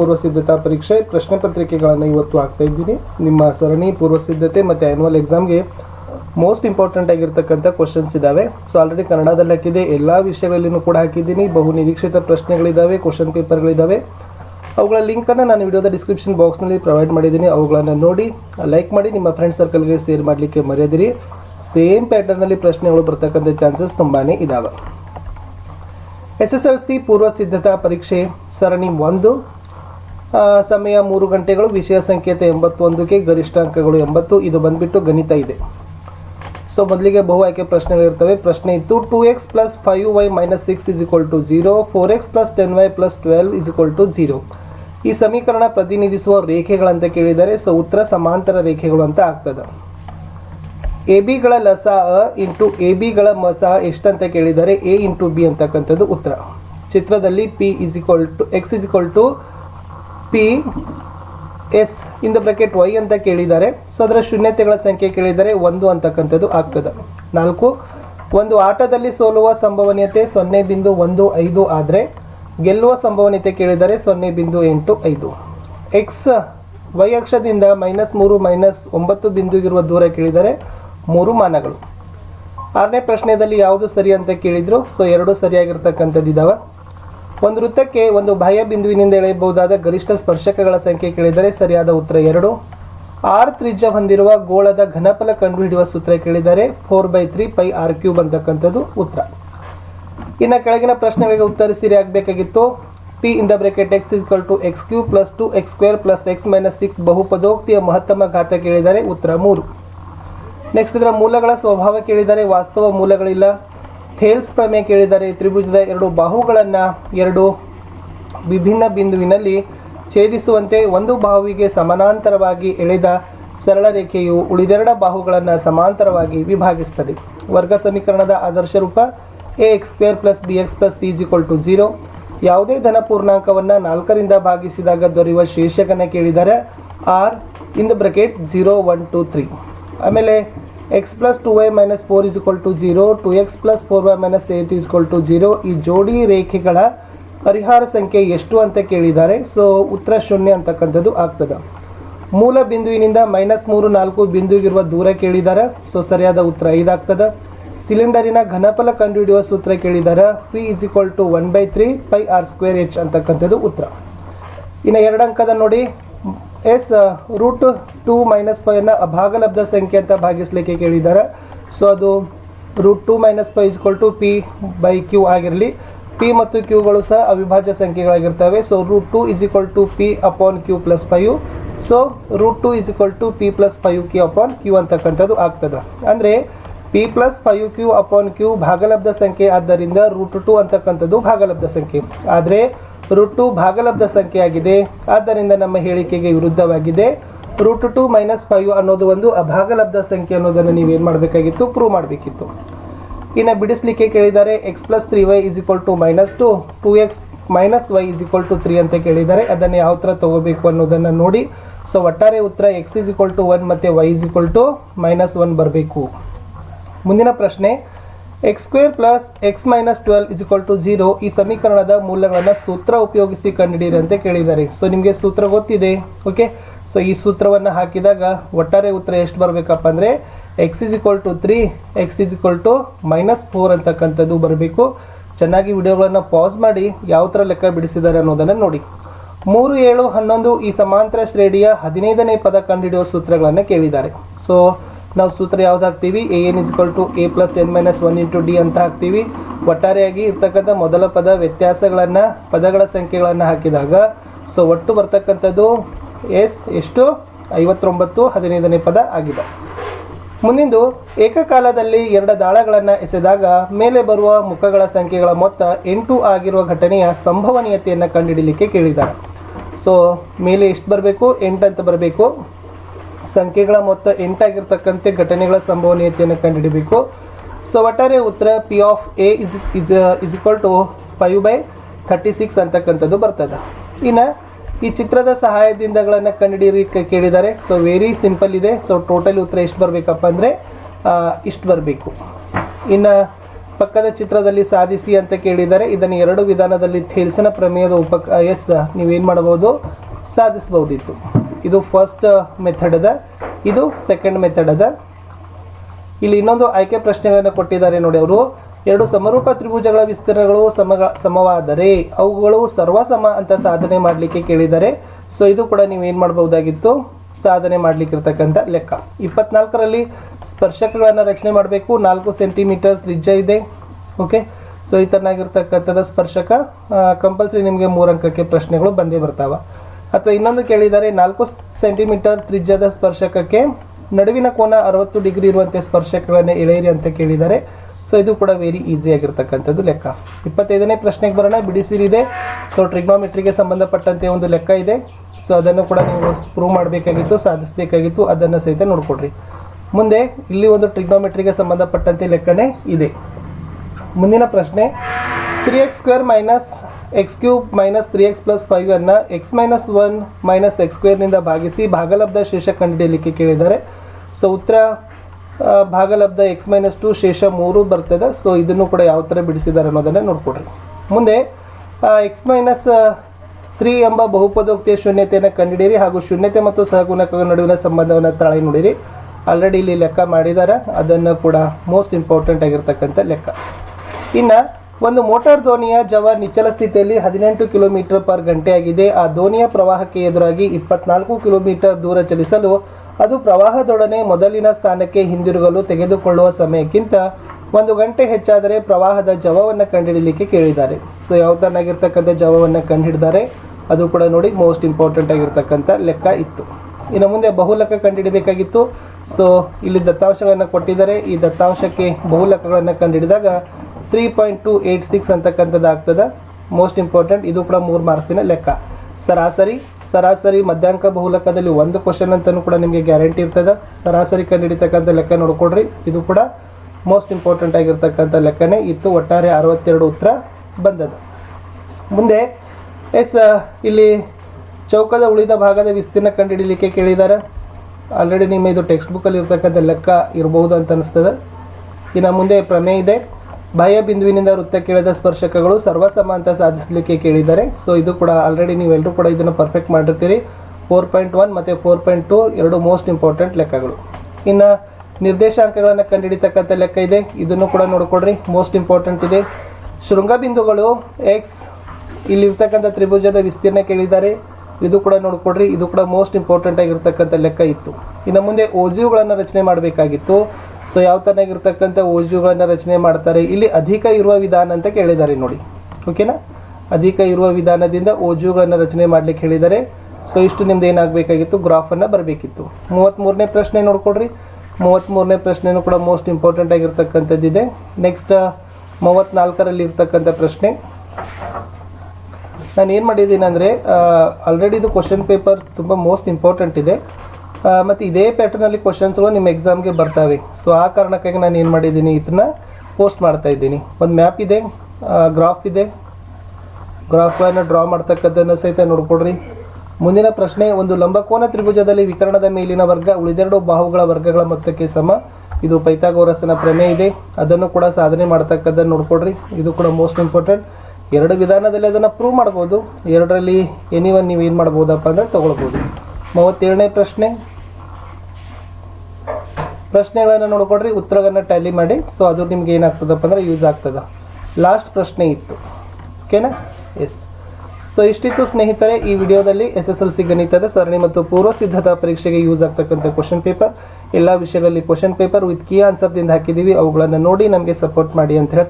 ಪೂರ್ವ ಸಿದ್ಧತಾ ಪರೀಕ್ಷೆ, ಪ್ರಶ್ನೆ ಪತ್ರಿಕೆಗಳನ್ನು ಇವತ್ತು ಹಾಕ್ತಾ ಇದ್ದೀನಿ. ನಿಮ್ಮ ಸರಣಿ ಪೂರ್ವ ಸಿದ್ಧತೆ ಮತ್ತು ಆ್ಯನ್ಯುವಲ್ ಎಕ್ಸಾಮ್ಗೆ ಮೋಸ್ಟ್ ಇಂಪಾರ್ಟೆಂಟ್ ಆಗಿರ್ತಕ್ಕಂಥ ಕ್ವಶನ್ಸ್ ಇದ್ದಾವೆ ಸೊ ಆಲ್ರೆಡಿ ಕನ್ನಡದಲ್ಲಿ ಹಾಕಿದೆ. ಎಲ್ಲ ವಿಷಯಗಳಲ್ಲೂ ಕೂಡ ಹಾಕಿದ್ದೀನಿ. ಬಹು ನಿರೀಕ್ಷಿತ ಪ್ರಶ್ನೆಗಳಿದ್ದಾವೆ ಕ್ವಶನ್ ಪೇಪರ್ಗಳಿದ್ದಾವೆ ಅವುಗಳ ಲಿಂಕನ್ನು ನಾನು ವಿಡಿಯೋದ ಡಿಸ್ಕ್ರಿಪ್ಷನ್ ಬಾಕ್ಸ್ನಲ್ಲಿ ಪ್ರೊವೈಡ್ ಮಾಡಿದ್ದೀನಿ. ಅವುಗಳನ್ನು ನೋಡಿ ಲೈಕ್ ಮಾಡಿ, ನಿಮ್ಮ ಫ್ರೆಂಡ್ ಸರ್ಕಲ್ಗೆ ಶೇರ್ ಮಾಡಲಿಕ್ಕೆ ಮರೆಯದಿರಿ. ಸೇಮ್ ಪ್ಯಾಟರ್ನಲ್ಲಿ ಪ್ರಶ್ನೆಗಳು ಬರ್ತಕ್ಕಂಥ ಚಾನ್ಸಸ್ ತುಂಬಾ ಇದ್ದಾವೆ ಎಸ್ ಎಸ್ ಎಲ್ ಸಿ ಪೂರ್ವ ಸಿದ್ಧತಾ ಪರೀಕ್ಷೆ, ಸರಣಿ ಒಂದು. ಸಮಯ ಮೂರು ಗಂಟೆಗಳು, ವಿಷಯ ಸಂಕೇತ ಎಂಬತ್ತೊಂದಕ್ಕೆ ಗರಿಷ್ಠ ಅಂಕಗಳು ಎಂಬತ್ತು. ಇದು ಬಂದ್ಬಿಟ್ಟು ಗಣಿತ ಇದೆ. ಸೊ ಮೊದಲಿಗೆ ಬಹು ಆಯ್ಕೆ ಪ್ರಶ್ನೆಗಳಿರ್ತವೆ. ಪ್ರಶ್ನೆ ಇತ್ತು two x plus five y minus six is equal to zero four x plus ten y plus twelve is equal to zero ಈ ಸಮೀಕರಣ ಪ್ರತಿನಿಧಿಸುವ ರೇಖೆಗಳಂತ ಕೇಳಿದರೆ ಸೊ ಉತ್ತರ ಸಮಾಂತರ ರೇಖೆಗಳು ಅಂತ ಆಗ್ತದೆ. ಎ ಬಿಗಳ ಲಸ ಇಂಟು ಎ ಬಿಗಳ ಮಸ ಎಷ್ಟಂತ ಕೇಳಿದರೆ, ಎ ಇಂಟು ಬಿ ಅಂತಕ್ಕಂಥದ್ದು ಉತ್ತರ. ಚಿತ್ರದಲ್ಲಿ P is equal to x is equal to P S in the bracket y ಅಂತ ಕೇಳಿದ್ದಾರೆ. ಸೊ ಅದರ ಶೂನ್ಯತೆಗಳ ಸಂಖ್ಯೆ ಕೇಳಿದರೆ ಒಂದು ಅಂತಕ್ಕಂಥದ್ದು ಆಗ್ತದೆ. ನಾಲ್ಕು, ಒಂದು ಆಟದಲ್ಲಿ ಸೋಲುವ ಸಂಭವನೀಯತೆ ಸೊನ್ನೆ ಬಿಂದು ಒಂದು ಐದು ಆದರೆ ಗೆಲ್ಲುವ ಸಂಭವನೀಯತೆ ಕೇಳಿದರೆ ಸೊನ್ನೆ ಬಿಂದು ಎಂಟು ಐದು. ಎಕ್ಸ್ ವೈ ಅಕ್ಷದಿಂದ ಮೈನಸ್ ಮೂರು ಮೈನಸ್ ಒಂಬತ್ತು ಬಿಂದುಗಿರುವ ದೂರ ಕೇಳಿದರೆ ಮೂರು ಮಾನಗಳು. ಆರನೇ ಪ್ರಶ್ನೆಯಲ್ಲಿ ಯಾವುದು ಸರಿ ಅಂತ ಕೇಳಿದ್ರು? ಸೊ ಎರಡು ಸರಿಯಾಗಿರ್ತಕ್ಕಂಥದ್ದು ಇದಾವೆ ಒಂದು ವೃತ್ತಕ್ಕೆ ಒಂದು ಬಾಹ್ಯ ಬಿಂದುವಿನಿಂದ ಎಳೆಯಬಹುದಾದ ಗರಿಷ್ಠ ಸ್ಪರ್ಶಕಗಳ ಸಂಖ್ಯೆ ಕೇಳಿದರೆ ಸರಿಯಾದ ಉತ್ತರ ಎರಡು. ಆರ್ ತ್ರಿಜ್ಯ ಹೊಂದಿರುವ ಗೋಳದ ಘನಫಲ ಕಂಡುಹಿಡಿಯುವ ಸೂತ್ರ ಕೇಳಿದರೆ four by three pi r cube ಅಂತಕ್ಕಂಥದ್ದು ಉತ್ತರ. ಇನ್ನು ಕೆಳಗಿನ ಪ್ರಶ್ನೆಗಳಿಗೆ ಉತ್ತರಿಸಿರಿ, ಆಗಬೇಕಾಗಿತ್ತು. P in bracket x is equal to x q plus two x square plus x minus six ಬಹುಪದೋಕ್ತಿಯ ಮಹತ್ತಮ ಘಾತ ಕೇಳಿದರೆ ಉತ್ತರ ಮೂರು. ನೆಕ್ಸ್ಟ್ ಇದರ ಮೂಲಗಳ ಸ್ವಭಾವ ಕೇಳಿದರೆ ವಾಸ್ತವ ಮೂಲಗಳಿಲ್ಲ. ಥೇಲ್ಸ್ ಪ್ರಮೇಯ ಕೇಳಿದರೆ ತ್ರಿಭುಜದ ಎರಡು ಬಾಹುಗಳನ್ನು ಎರಡು ವಿಭಿನ್ನ ಬಿಂದುವಿನಲ್ಲಿ ಛೇದಿಸುವಂತೆ ಒಂದು ಬಾಹುವಿಗೆ ಸಮಾನಾಂತರವಾಗಿ ಎಳೆದ ಸರಳ ರೇಖೆಯು ಉಳಿದೆರಡ ಬಾಹುಗಳನ್ನು ಸಮಾಂತರವಾಗಿ ವಿಭಾಗಿಸುತ್ತದೆ. ವರ್ಗ ಸಮೀಕರಣದ ಆದರ್ಶ ರೂಪ a x square plus b x plus c equal to zero ಯಾವುದೇ ಧನ ಪೂರ್ಣಾಂಕವನ್ನು ನಾಲ್ಕರಿಂದ ಭಾಗಿಸಿದಾಗ ದೊರೆಯುವ ಶೀರ್ಷಕನ ಕೇಳಿದರೆ r in the bracket zero one two three ಆಮೇಲೆ x plus two y minus four is equal to zero two x plus four y minus eight is equal to zero ಈ ಜೋಡಿ ರೇಖೆಗಳ ಪರಿಹಾರ ಸಂಖ್ಯೆ ಎಷ್ಟು ಅಂತ ಕೇಳಿದ್ದಾರೆ. ಸೊ ಉತ್ತರ ಶೂನ್ಯ ಅಂತಕ್ಕಂಥದ್ದು ಆಗ್ತದೆ. ಮೂಲ ಬಿಂದುವಿನಿಂದ ಮೈನಸ್ ಮೂರು ನಾಲ್ಕು ಬಿಂದುವಿಗಿರುವ ದೂರ ಕೇಳಿದ್ದಾರೆ. ಸೊ ಸರಿಯಾದ ಉತ್ತರ ಐದಾಗ್ತದೆ. ಸಿಲಿಂಡರಿನ ಘನಫಲ ಕಂಡುಹಿಡಿಯುವ ಸೂತ್ರ ಕೇಳಿದ್ದಾರೆ. P is equal to one by three pi R square H ಅಂತಕ್ಕಂಥದ್ದು ಉತ್ತರ. ಇನ್ನು ಎರಡು ಅಂಕದ ನೋಡಿ. ಎಸ್ ರೂಟ್ ಟೂ ಮೈನಸ್ ಫೈವ್ನ ಭಾಗಲಬ್ಧ ಸಂಖ್ಯೆ ಅಂತ ಭಾಗಿಸ್ಲಿಕ್ಕೆ ಕೇಳಿದ್ದಾರೆ. ಸೊ ಅದು root two minus five is equal to p by q ಆಗಿರಲಿ. ಪಿ ಮತ್ತು ಕ್ಯೂಗಳು ಸಹ ಅವಿಭಾಜ್ಯ ಸಂಖ್ಯೆಗಳಾಗಿರ್ತವೆ. So root two is equal to p upon q plus five so root two is equal to p plus five q upon Q ಅಂತಕ್ಕಂಥದ್ದು ಆಗ್ತದೆ. ಅಂದರೆ P plus five Q upon Q ಭಾಗಲಬ್ಧ ಸಂಖ್ಯೆ ಆದ್ದರಿಂದ ರೂಟ್ ಟು ಅಂತಕ್ಕಂಥದ್ದು ಭಾಗಲಬ್ಧ ಸಂಖ್ಯೆ. ಆದರೆ root two ಭಾಗಲಬ್ಧ ಸಂಖ್ಯೆ ಆಗಿದೆ ಆದ್ದರಿಂದ ನಮ್ಮ ಹೇಳಿಕೆಗೆ ವಿರುದ್ಧವಾಗಿದೆ. ರೂಟ್ ಟು ಮೈನಸ್ ಫೈವ್ ಅನ್ನೋದು ಒಂದು ಅಭಾಗಲಬ್ಧ ಸಂಖ್ಯೆ ಅನ್ನೋದನ್ನು ನೀವೇನು ಮಾಡಬೇಕಾಗಿತ್ತು? ಪ್ರೂವ್ ಮಾಡಬೇಕಿತ್ತು. ಇನ್ನು ಬಿಡಿಸ್ಲಿಕ್ಕೆ ಕೇಳಿದ್ದಾರೆ x plus three y is equal to minus two two x minus y is equal to three ಅಂತ ಕೇಳಿದ್ದಾರೆ. ಅದನ್ನು ಯಾವ ಥರ ತಗೋಬೇಕು ಅನ್ನೋದನ್ನು ನೋಡಿ. ಸೊ ಒಟ್ಟಾರೆ ಉತ್ತರ x is equal to one ಮತ್ತು y is equal to minus one ಬರಬೇಕು. ಮುಂದಿನ ಪ್ರಶ್ನೆ x square plus x minus twelve is to zero ಈ ಸಮೀಕರಣದ ಮೂಲಗಳನ್ನು ಸೂತ್ರ ಉಪಯೋಗಿಸಿ ಕಂಡುಹಿಡಿಯಿರಿ ಅಂತ ಕೇಳಿದ್ದಾರೆ. ಸೊ ನಿಮಗೆ ಸೂತ್ರ ಗೊತ್ತಿದೆ. ಓಕೆ ಸೊ ಈ ಸೂತ್ರವನ್ನು ಹಾಕಿದಾಗ ಒಟ್ಟಾರೆ ಉತ್ತರ ಎಷ್ಟು ಬರಬೇಕಪ್ಪ ಅಂದರೆ x is equal to three x is equal to minus four ಅಂತಕ್ಕಂಥದ್ದು ಬರಬೇಕು. ಚೆನ್ನಾಗಿ ವಿಡಿಯೋಗಳನ್ನು ಪಾಸ್ ಮಾಡಿ ಯಾವ ಥರ ಲೆಕ್ಕ ಬಿಡಿಸಿದ್ದಾರೆ ಅನ್ನೋದನ್ನು ನೋಡಿ. ಮೂರು, ಏಳು, ಹನ್ನೊಂದು ಈ ಸಮಾಂತರ ಶ್ರೇಣಿಯ ಹದಿನೈದನೇ ಪದ ಕಂಡುಹಿಡಿಯುವ ಸೂತ್ರಗಳನ್ನು ಕೇಳಿದ್ದಾರೆ. ಸೊ ನಾವು ಸೂತ್ರ ಯಾವ್ದು ಹಾಕ್ತೀವಿ? A N is equal to A plus N minus one into D ಅಂತ ಹಾಕ್ತೀವಿ. ಒಟ್ಟಾರೆಯಾಗಿ ಇರ್ತಕ್ಕಂಥ ಮೊದಲ ಪದ ವ್ಯತ್ಯಾಸಗಳನ್ನು, ಪದಗಳ ಸಂಖ್ಯೆಗಳನ್ನು ಹಾಕಿದಾಗ ಸೊ ಒಟ್ಟು ಬರ್ತಕ್ಕಂಥದ್ದು ಎಸ್, ಎಷ್ಟು? ಐವತ್ತೊಂಬತ್ತು, ಹದಿನೈದನೇ ಪದ ಆಗಿದೆ. ಮುಂದಿಂದು ಏಕಕಾಲದಲ್ಲಿ ಎರಡು ದಾಳಗಳನ್ನು ಎಸೆದಾಗ ಮೇಲೆ ಬರುವ ಮುಖಗಳ ಸಂಖ್ಯೆಗಳ ಮೊತ್ತ ಎಂಟು ಆಗಿರುವ ಘಟನೆಯ ಸಂಭವನೀಯತೆಯನ್ನು ಕಂಡುಹಿಡಲಿಕ್ಕೆ ಕೇಳಿದ್ದಾರೆ. ಸೊ ಮೇಲೆ ಎಷ್ಟು ಬರಬೇಕು? ಎಂಟು ಅಂತ ಬರಬೇಕು. ಸಂಖ್ಯೆಗಳ ಮೊತ್ತ ಎಂಟಾಗಿರ್ತಕ್ಕಂತೆ ಘಟನೆಗಳ ಸಂಭವನೀಯತೆಯನ್ನು ಕಂಡುಹಿಡಬೇಕು. ಸೊ ಒಟ್ಟಾರೆ ಉತ್ತರ P of A is is is equal to five by thirty six ಅಂತಕ್ಕಂಥದ್ದು ಬರ್ತದೆ. ಇನ್ನು ಈ ಚಿತ್ರದ ಸಹಾಯದಿಂದಗಳನ್ನು ಕಂಡುಹಿಡಿಯಲಿ ಕೇಳಿದ್ದಾರೆ ಸೊ ವೆರಿ ಸಿಂಪಲ್ ಇದೆ. ಸೊ ಟೋಟಲ್ ಉತ್ತರ ಎಷ್ಟು ಬರಬೇಕಪ್ಪ ಅಂದರೆ ಇಷ್ಟು ಬರಬೇಕು. ಇನ್ನು ಪಕ್ಕದ ಚಿತ್ರದಲ್ಲಿ ಸಾಧಿಸಿ ಅಂತ ಕೇಳಿದ್ದಾರೆ ಇದನ್ನು ಎರಡು ವಿಧಾನದಲ್ಲಿ ಥೇಲ್ಸನ ಪ್ರಮೇಯದ ಉಪ ಎಸ್, ನೀವೇನು ಮಾಡಬಹುದು? ಸಾಧಿಸಬಹುದಿತ್ತು. ಇದು ಫಸ್ಟ್ ಮೆಥಡ್ ಅದ. ಇದು ಸೆಕೆಂಡ್ ಮೆಥಡ್ ಅದ. ಇಲ್ಲಿ ಇನ್ನೊಂದು ಆಯ್ಕೆ ಪ್ರಶ್ನೆಗಳನ್ನು ಕೊಟ್ಟಿದ್ದಾರೆ ನೋಡಿ ಅವರು. ಎರಡು ಸಮರೂಪ ತ್ರಿಭುಜಗಳ ವಿಸ್ತೀರ್ಣಗಳು ಸಮ ಸಮವಾದರೆ ಅವುಗಳು ಸರ್ವಸಮ ಅಂತ ಸಾಧನೆ ಮಾಡಲಿಕ್ಕೆ ಕೇಳಿದ್ದಾರೆ. ಸೊ ಇದು ಕೂಡ ನೀವು ಏನು ಮಾಡಬಹುದಾಗಿತ್ತು? ಸಾಧನೆ ಮಾಡಲಿಕ್ಕಿರ್ತಕ್ಕಂಥ ಲೆಕ್ಕ. ಇಪ್ಪತ್ನಾಲ್ಕರಲ್ಲಿ ಸ್ಪರ್ಶಕಗಳನ್ನು ರಚನೆ ಮಾಡಬೇಕು. ನಾಲ್ಕು ಸೆಂಟಿಮೀಟರ್ ತ್ರಿಜ್ಯ ಇದೆ. ಓಕೆ ಸೊ ಈ ತರನಾಗಿರ್ತಕ್ಕಂಥದ್ದು ಸ್ಪರ್ಶಕ ಕಂಪಲ್ಸರಿ ನಿಮಗೆ ಮೂರು ಅಂಕಕ್ಕೆ ಪ್ರಶ್ನೆಗಳು ಬಂದೇ ಬರ್ತಾವ. ಅಥವಾ ಇನ್ನೊಂದು ಕೇಳಿದ್ದಾರೆ ನಾಲ್ಕು ಸೆಂಟಿಮೀಟರ್ ತ್ರಿಜ್ಯದ ಸ್ಪರ್ಶಕಕ್ಕೆ ನಡುವಿನ ಕೋನ ಅರವತ್ತು ಡಿಗ್ರಿ ಇರುವಂತೆ ಸ್ಪರ್ಶಕಗಳನ್ನು ಎಳೆಯಿರಿ ಅಂತ ಕೇಳಿದ್ದಾರೆ ಸೊ ಇದು ಕೂಡ ವೆರಿ ಈಸಿ ಆಗಿರ್ತಕ್ಕಂಥದ್ದು ಲೆಕ್ಕ. ಇಪ್ಪತ್ತೈದನೇ ಪ್ರಶ್ನೆಗೆ ಬರೋಣ ಬಿಡಿಸಿರಿದೆ ಸೊ ಟ್ರಿಗ್ನೋಮೆಟ್ರಿಗೆ ಸಂಬಂಧಪಟ್ಟಂತೆ ಒಂದು ಲೆಕ್ಕ ಇದೆ. ಸೊ ಅದನ್ನು ಕೂಡ ನೀವು ಪ್ರೂವ್ ಮಾಡಬೇಕಾಗಿತ್ತು, ಸಾಧಿಸಬೇಕಾಗಿತ್ತು, ಅದನ್ನು ಸಹಿತ ನೋಡ್ಕೊಡ್ರಿ ಮುಂದೆ ಇಲ್ಲಿ ಒಂದು ಟ್ರಿಗ್ನೋಮೆಟ್ರಿಗೆ ಸಂಬಂಧಪಟ್ಟಂತೆ ಲೆಕ್ಕನೇ ಇದೆ. ಮುಂದಿನ ಪ್ರಶ್ನೆ three X square minus X cube minus three X plus five ಅನ್ನು X minus one minus X ಸ್ಕ್ವೇರ್ನಿಂದ ಭಾಗಿಸಿ ಭಾಗಲಬ್ಧ ಶೇಷ ಕಂಡುಹಿಡಿಯಲಿಕ್ಕೆ ಕೇಳಿದ್ದಾರೆ. ಸೊ ಉತ್ತರ ಭಾಗಲಬ್ಧ ಎಕ್ಸ್ ಮೈನಸ್ ಟು ಶೇಷ ಮೂರು ಬರ್ತದೆ. ಸೊ ಇದನ್ನು ಕೂಡ ಯಾವ ಥರ ಬಿಡಿಸಿದ್ದಾರೆ ಅನ್ನೋದನ್ನು ನೋಡ್ಕೊಡ್ರಿ. ಮುಂದೆ ಎಕ್ಸ್ ಮೈನಸ್ ತ್ರೀ ಎಂಬ ಬಹುಪದೋಕ್ತಿಯ ಶೂನ್ಯತೆಯನ್ನು ಕಂಡುಹಿಡಿಯಿರಿ ಹಾಗೂ ಶೂನ್ಯತೆ ಮತ್ತು ಸಹಗುಣಕಗಳ ನಡುವಿನ ಸಂಬಂಧವನ್ನು ತಾಳಿ ನೋಡಿರಿ. ಆಲ್ರೆಡಿ ಇಲ್ಲಿ ಲೆಕ್ಕ ಮಾಡಿದ್ದಾರೆ. ಅದನ್ನು ಕೂಡ ಮೋಸ್ಟ್ ಇಂಪಾರ್ಟೆಂಟ್ ಆಗಿರ್ತಕ್ಕಂಥ ಲೆಕ್ಕ. ಇನ್ನು ಒಂದು ಮೋಟಾರ್ ದೋಣಿಯ ಜವ ನಿಚ್ಚಲ ಸ್ಥಿತಿಯಲ್ಲಿ ಹದಿನೆಂಟು ಕಿಲೋಮೀಟರ್ ಪರ್ ಗಂಟೆ ಆಗಿದೆ ಆ ದೋಣಿಯ ಪ್ರವಾಹಕ್ಕೆ ಎದುರಾಗಿ ಇಪ್ಪತ್ನಾಲ್ಕು ಕಿಲೋಮೀಟರ್ ದೂರ ಚಲಿಸಲು ಅದು ಪ್ರವಾಹದೊಡನೆ ಮೊದಲಿನ ಸ್ಥಾನಕ್ಕೆ ಹಿಂದಿರುಗಲು ತೆಗೆದುಕೊಳ್ಳುವ ಸಮಯಕ್ಕಿಂತ ಒಂದು ಗಂಟೆ ಹೆಚ್ಚಾದರೆ ಪ್ರವಾಹದ ಜವವನ್ನು ಕಂಡುಹಿಡಲಿಕ್ಕೆ ಕೇಳಿದ್ದಾರೆ. ಸೊ ಯಾವ ಥರನಾಗಿರ್ತಕ್ಕಂಥ ಜವವನ್ನು ಕಂಡುಹಿಡಿದ್ದಾರೆ ಅದು ಕೂಡ ನೋಡಿ ಮೋಸ್ಟ್ ಇಂಪಾರ್ಟೆಂಟ್ ಆಗಿರ್ತಕ್ಕಂಥ ಲೆಕ್ಕ ಇತ್ತು. ಇನ್ನು ಮುಂದೆ ಬಹುಲಕ ಕಂಡುಹಿಡಬೇಕಾಗಿತ್ತು. ಸೊ ಇಲ್ಲಿ ದತ್ತಾಂಶಗಳನ್ನು ಕೊಟ್ಟಿದ್ದಾರೆ. ಈ ದತ್ತಾಂಶಕ್ಕೆ ಬಹುಲಕಗಳನ್ನು ಕಂಡುಹಿಡಿದಾಗ three point two eight six ಅಂತಕ್ಕಂಥದ್ದು ಆಗ್ತದೆ ಮೋಸ್ಟ್ ಇಂಪಾರ್ಟೆಂಟ್ ಇದು ಕೂಡ ಮೂರು ಮಾರ್ಕ್ಸಿನ ಲೆಕ್ಕ. ಸರಾಸರಿ ಸರಾಸರಿ ಮಧ್ಯಾಂಕ ಬಹುಲಕದಲ್ಲಿ ಒಂದು ಕ್ವಶನ್ ಅಂತಲೂ ಕೂಡ ನಿಮಗೆ ಗ್ಯಾರಂಟಿ ಇರ್ತದೆ. ಸರಾಸರಿ ಕಂಡುಹಿಡಿತಕ್ಕಂಥ ಲೆಕ್ಕ ನೋಡ್ಕೊಡ್ರಿ. ಇದು ಕೂಡ ಮೋಸ್ಟ್ ಇಂಪಾರ್ಟೆಂಟ್ ಆಗಿರ್ತಕ್ಕಂಥ ಲೆಕ್ಕನೇ. ಇತ್ತು, ಒಟ್ಟಾರೆ ಅರವತ್ತೆರಡು ಉತ್ತರ ಬಂದದ್ದು. ಮುಂದೆ, ಎಸ್ ಇಲ್ಲಿ ಚೌಕದ ಉಳಿದ ಭಾಗದ ವಿಸ್ತೀರ್ಣ ಕಂಡುಹಿಡಿಲಿಕ್ಕೆ ಕೇಳಿದ್ದಾರೆ ಆಲ್ರೆಡಿ ನಿಮ್ಮ ಇದು ಟೆಕ್ಸ್ಟ್ ಬುಕ್ಕಲ್ಲಿ ಇರ್ತಕ್ಕಂಥ ಲೆಕ್ಕ ಇರಬಹುದು ಅಂತ ಅನಿಸ್ತದೆ. ಇನ್ನು ಮುಂದೆ ಪ್ರಮೇಯ ಇದೆ. ಬಾಹ್ಯ ಬಿಂದುವಿನಿಂದ ವೃತ್ತ ಕೇಳಿದ ಸ್ಪರ್ಶಕಗಳು ಸರ್ವಸಮ ಅಂತ ಸಾಧಿಸಲಿಕ್ಕೆ ಕೇಳಿದ್ದಾರೆ ಸೊ ಇದು ಕೂಡ ಆಲ್ರೆಡಿ ನೀವೆಲ್ಲರೂ ಕೂಡ ಇದನ್ನು ಪರ್ಫೆಕ್ಟ್ ಮಾಡಿರ್ತೀರಿ. ಫೋರ್ ಪಾಯಿಂಟ್ ಒನ್ ಮತ್ತು ಫೋರ್ ಪಾಯಿಂಟ್ ಟು ಎರಡು ಮೋಸ್ಟ್ ಇಂಪಾರ್ಟೆಂಟ್ ಲೆಕ್ಕಗಳು. ಇನ್ನು ನಿರ್ದೇಶಾಂಕಗಳನ್ನು ಕಂಡುಹಿಡಿತಕ್ಕಂಥ ಲೆಕ್ಕ ಇದೆ. ಇದನ್ನು ಕೂಡ ನೋಡಿಕೊಡ್ರಿ ಮೋಸ್ಟ್ ಇಂಪಾರ್ಟೆಂಟ್ ಇದೆ. ಶೃಂಗಬಿಂದುಗಳು ಎಕ್ಸ್ ಇಲ್ಲಿ ಇರ್ತಕ್ಕಂಥ ತ್ರಿಭುಜದ ವಿಸ್ತೀರ್ಣ ಕೇಳಿದ್ದಾರೆ. ಇದು ಕೂಡ ನೋಡಿಕೊಡ್ರಿ ಇದು ಕೂಡ ಮೋಸ್ಟ್ ಇಂಪಾರ್ಟೆಂಟ್ ಆಗಿರ್ತಕ್ಕಂಥ ಲೆಕ್ಕ ಇತ್ತು. ಇನ್ನು ಮುಂದೆ ಓಜಿಯುಗಳನ್ನು ರಚನೆ ಮಾಡಬೇಕಾಗಿತ್ತು. ಸೊ ಯಾವ ಥರನಾಗಿರ್ತಕ್ಕಂಥ ಓಜುಗಳನ್ನು ರಚನೆ ಮಾಡ್ತಾರೆ? ಇಲ್ಲಿ ಅಧಿಕ ಇರುವ ವಿಧಾನ ಅಂತ ಕೇಳಿದ್ದಾರೆ ನೋಡಿ. ಓಕೆನಾ ಅಧಿಕ ಇರುವ ವಿಧಾನದಿಂದ ಓಜುಗಳನ್ನು ರಚನೆ ಮಾಡ್ಲಿಕ್ಕೆ ಹೇಳಿದ್ದಾರೆ. ಸೊ ಇಷ್ಟು ನಿಮ್ದು ಏನಾಗಬೇಕಾಗಿತ್ತು? ಗ್ರಾಫನ್ನು ಬರಬೇಕಿತ್ತು. ಮೂವತ್ತ್ಮೂರನೇ ಪ್ರಶ್ನೆ ನೋಡ್ಕೊಡ್ರಿ. ಮೂವತ್ತ್ಮೂರನೇ ಪ್ರಶ್ನೆನೂ ಕೂಡ ಮೋಸ್ಟ್ ಇಂಪಾರ್ಟೆಂಟ್ ಆಗಿರ್ತಕ್ಕಂಥದ್ದಿದೆ ನೆಕ್ಸ್ಟ್ ಮೂವತ್ತ್ನಾಲ್ಕರಲ್ಲಿ ಇರ್ತಕ್ಕಂಥ ಪ್ರಶ್ನೆ. ನಾನು ಏನು ಮಾಡಿದ್ದೀನಿ ಅಂದರೆ ಆಲ್ರೆಡಿ ಇದು ಕ್ವಶನ್ ಪೇಪರ್ ತುಂಬ ಮೋಸ್ಟ್ ಇಂಪಾರ್ಟೆಂಟ್ ಇದೆ. ಮತ್ತು ಇದೇ ಪ್ಯಾಟರ್ನಲ್ಲಿ ಕ್ವಶನ್ಸ್ಗಳು ನಿಮ್ಮ ಎಕ್ಸಾಮ್ಗೆ ಬರ್ತಾವೆ. ಸೊ ಆ ಕಾರಣಕ್ಕಾಗಿ ನಾನು ಏನು ಮಾಡಿದ್ದೀನಿ ಇದನ್ನ ಪೋಸ್ಟ್ ಮಾಡ್ತಾ ಇದ್ದೀನಿ. ಒಂದು ಮ್ಯಾಪ್ ಇದೆ ಗ್ರಾಫ್ ಇದೆ. ಗ್ರಾಫನ್ನು ಡ್ರಾ ಮಾಡ್ತಕ್ಕಂಥದ್ದನ್ನು ಸಹಿತ ನೋಡ್ಕೊಡ್ರಿ. ಮುಂದಿನ ಪ್ರಶ್ನೆ, ಒಂದು ಲಂಬಕೋನ ತ್ರಿಭುಜದಲ್ಲಿ ವಿಕರಣದ ಮೇಲಿನ ವರ್ಗ ಉಳಿದೆರಡು ಬಾಹುಗಳ ವರ್ಗಗಳ ಮೊತ್ತಕ್ಕೆ ಸಮ. ಇದು ಪೈಥಾಗೋರಸ್ನ ಪ್ರಮೇಯ ಇದೆ. ಅದನ್ನು ಕೂಡ ಸಾಧನೆ ಮಾಡ್ತಕ್ಕದ್ದನ್ನು ನೋಡ್ಕೊಡ್ರಿ. ಇದು ಕೂಡ ಮೋಸ್ಟ್ ಇಂಪಾರ್ಟೆಂಟ್ ಎರಡು ವಿಧಾನದಲ್ಲಿ ಅದನ್ನು ಪ್ರೂವ್ ಮಾಡ್ಬೋದು. ಎರಡರಲ್ಲಿ ಎನಿ ಒನ್ ನೀವು ಏನು ಮಾಡ್ಬೋದಪ್ಪ ಅಂದರೆ ತೊಗೊಳ್ಬೋದು. ಮೂವತ್ತೇಳನೇ ಪ್ರಶ್ನೆ ಪ್ರಶ್ನೆಗಳನ್ನು ನೋಡ್ಕೊಡ್ರಿ, ಉತ್ತರಗಳನ್ನು ಟ್ಯಾಲಿ ಮಾಡಿ. ಸೊ ಅದು ನಿಮ್ಗೆ ಏನಾಗ್ತದಪ್ಪ ಅಂದ್ರೆ ಯೂಸ್ ಆಗ್ತದ. ಲಾಸ್ಟ್ ಪ್ರಶ್ನೆ ಇತ್ತು. ಓಕೆನಾ ಎಸ್ ಸೊ ಇಷ್ಟಿತ್ತು ಸ್ನೇಹಿತರೆ, ಈ ವಿಡಿಯೋದಲ್ಲಿ ಎಸ್ ಎಸ್ ಎಲ್ ಸಿ ಗಣಿತದ ಸರಣಿ ಮತ್ತು ಪೂರ್ವ ಸಿದ್ಧತಾ ಪರೀಕ್ಷೆಗೆ ಯೂಸ್ ಆಗ್ತಕ್ಕಂಥ ಕ್ವಶನ್ ಪೇಪರ್ ಎಲ್ಲ ವಿಷಯಗಳಲ್ಲಿ ಕ್ವಶನ್ ಪೇಪರ್ ವಿತ್ ಕೀ ಆನ್ಸರ್ದಿಂದ ಹಾಕಿದ್ದೀವಿ ಅವುಗಳನ್ನು ನೋಡಿ ನಮಗೆ ಸಪೋರ್ಟ್ ಮಾಡಿ ಅಂತ ಹೇಳ್ತಾ